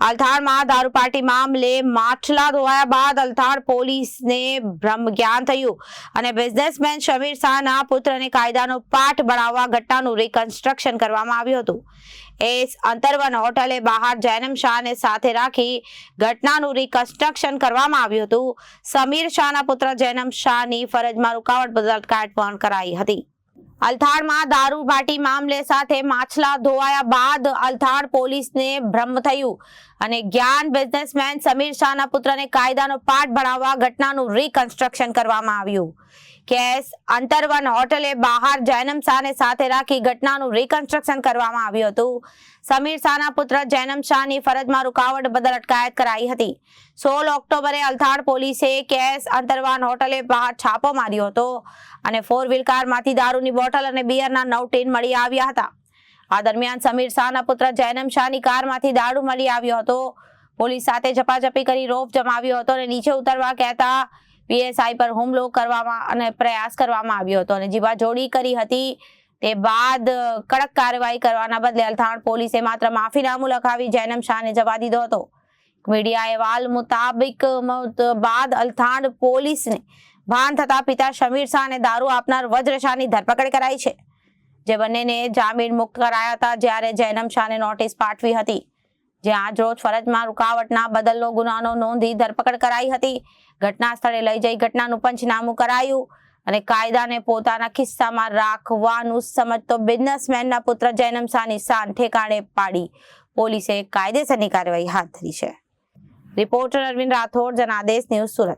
અલથાણમાં દારૂ પાર્ટી મામલે માછલા ધોવાયા બાદ અલથાણ પોલીસને બ્રહ્મ જ્ઞાન થયું અને બિઝનેસમેન શમીર શાહના પુત્રને કાયદાનો પાઠ ભણાવવા ઘટનાનું રિકન્સ્ટ્રક્શન કરવામાં આવ્યું હતું. એસ અંતરવન હોટલે બહાર જૈનમ શાહને સાથે રાખી ઘટનાનું રિકન્સ્ટ્રક્શન કરવામાં આવ્યું હતું. સમીર શાહના પુત્ર જૈનમ શાહની ફરજમાં રૂકાવટ બદલ અટકાયત પણ કરાઈ હતી. અલથાણમાં દારૂ ભાટી મામલે સાથે માછલા ધોવાયા બાદ અલથાણ પોલીસને ભ્રમ થયું. અને જ્ઞાન બિઝનેસમેન સમીર શાહના પુત્રને કાયદાનો પાઠ ભણાવવા ઘટનાનું રિકન્સ્ટ્રક્શન કરવામાં આવ્યું. કેસ અંતરવન હોટલે બહાર જૈનમ શાહને સાથે રાખી ઘટનાનું રિકન્સ્ટ્રક્શન કરવામાં આવ્યું હતું. સમીર શાહના પુત્ર જૈનમ શાહની ફરજમાં રૂકાવટ બદલ અટકાયત કરાઈ હતી. સોળ ઓક્ટોબરે અલથાણ પોલીસે કેસ અંતરવાન હોટલે બહાર છાપો માર્યો હતો અને ફોર વ્હીલ કારમાંથી દારૂની બોટલ અને બિયરના નવ ટીન મળી આવ્યા હતા. આ દરમિયાન સમીર શાહના પુત્ર જૈનમ શાહની કારમાંથી દારૂ મળી આવ્યો હતો. પોલીસ સાથે ઝપાઝપી કરી રોફ જમાવ્યો હતો અને નીચે ઉતરવા કહેતા પીએસઆઈ પર હુમલો કરવામાં અને પ્રયાસ કરવામાં આવ્યો હતો અને જીવાજોડી કરી હતી. તે બાદ કડક કાર્યવાહી કરવાના બદલે અલથાણ પોલીસે માત્ર માફીનામું લખાવી જૈનમ શાહને જવા દીધો હતો. મીડિયા અહેવાલ મુતાબિક મત બાદ અલથાણ પોલીસને ભાન થતા પિતા શમીર શાહને દારૂ આપનાર વજ્ર શાહની ધરપકડ કરાઈ છે. જે બંનેને જામીન મુક્ત કરાયા હતા જ્યારે જૈનમ શાહને નોટિસ પાઠવી હતી. જે આજ રોજ ફરજમાં રૂકાવટના બદલનો ગુનાનો નોંધી ધરપકડ કરાઈ હતી. ઘટના સ્થળે લઈ જઈ ઘટનાનું પંચનામું કરાયું અને કાયદાને પોતાના ખિસ્સામાં રાખવાનું સમજતો બિઝનેસમેનના પુત્ર જૈનમ શાહની શાન ઠેકાણે પાડી. પોલીસે કાયદેસરની કાર્યવાહી હાથ ધરી છે. Reporter Arvind Rathod, Janadesh news Surat.